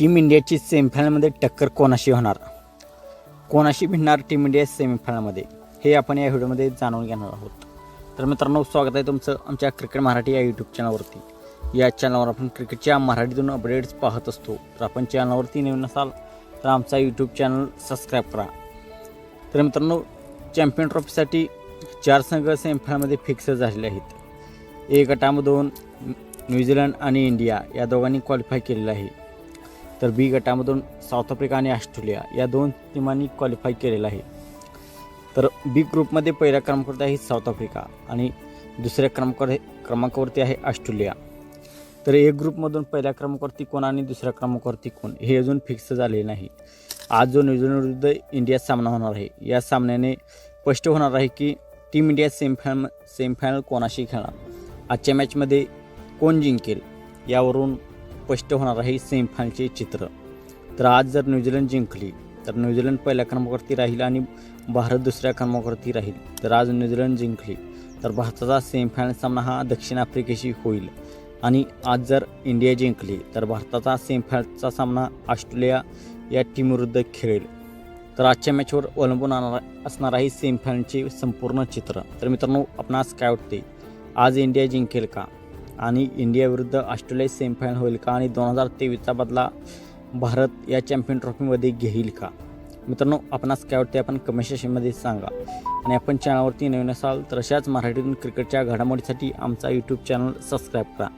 Team इंडियाची सेमीफायनलमध्ये टक्कर कोणाशी होणार? कोणाशी भिडणार टीम इंडिया सेमीफायनलमध्ये? हे आपण या व्हिडिओमध्ये जाणून घेणार आहोत. तर मित्रांनो स्वागत आहे तुमचं आमच्या क्रिकेट मराठी या यूट्यूब चॅनलवरती या चॅनलवर आपण क्रिकेटच्या मराठीतून अपडेट्स पाहत असतो. तर आपण चॅनलवरती नवीन असाल तर आमचा यूट्यूब चॅनल सबस्क्राईब करा. तर मित्रांनो चॅम्पियन ट्रॉफीसाठी चार संघ सेमीफायनलमध्ये फिक्स झालेले आहेत. ए गटामधून न्यूझीलंड आणि इंडिया या दोघांनी क्वालिफाय केलेलं आहे तर बी गटामधून साऊथ आफ्रिका आणि ऑस्ट्रेलिया या दोन टीमांनी क्वालिफाय केलेलं आहे. तर बी ग्रुपमध्ये पहिल्या क्रमांकावरती आहे साऊथ आफ्रिका आणि दुसऱ्या क्रमांकावर क्रमांकावरती आहे ऑस्ट्रेलिया. तर ए ग्रुपमधून पहिल्या क्रमांकावरती कोण आणि दुसऱ्या क्रमांकावरती कोण हे अजून फिक्स झाले नाही. आज जो न्यूझीलंडविरुद्ध इंडिया सामना होणार आहे या सामन्याने स्पष्ट होणार आहे की टीम इंडिया सेमीफायनल सेमीफायनल कोणाशी खेळणार? आजच्या मॅचमध्ये कोण जिंकेल? यावरून स्पष्ट होणार आहे सेमीफायनलचे चित्र. तर आज जर न्यूझीलंड जिंकली तर न्यूझीलंड पहिल्या क्रमांकावरती राहील आणि भारत दुसऱ्या क्रमांकावरती राहील. तर आज न्यूझीलंड जिंकली तर भारताचा सेमीफायनल सामना हा दक्षिण आफ्रिकेशी होईल. आणि आज जर इंडिया जिंकली तर भारताचा सेमीफायनलचा सामना ऑस्ट्रेलिया या टीमविरुद्ध खेळेल. तर आजच्या मॅचवर अवलंबून असणार आहे सेमीफायनलचे संपूर्ण चित्र. तर मित्रांनो आपणास काय वाटते? आज इंडिया जिंकेल का? आणि इंडियाविरुद्ध ऑस्ट्रेलिया सेमीफायनल होईल का? आणि दोन हजार तेवीसचा बदला भारत या चॅम्पियन ट्रॉफीमध्ये घेईल का? मित्रांनो आपणास काय वाटते आपण कमेंट सेशनमध्ये सांगा. आणि आपण चॅनलवरती नवीन असाल तर अशाच मराठीतून क्रिकेटच्या घडामोडीसाठी आमचा यूट्यूब चॅनल सबस्क्राईब करा.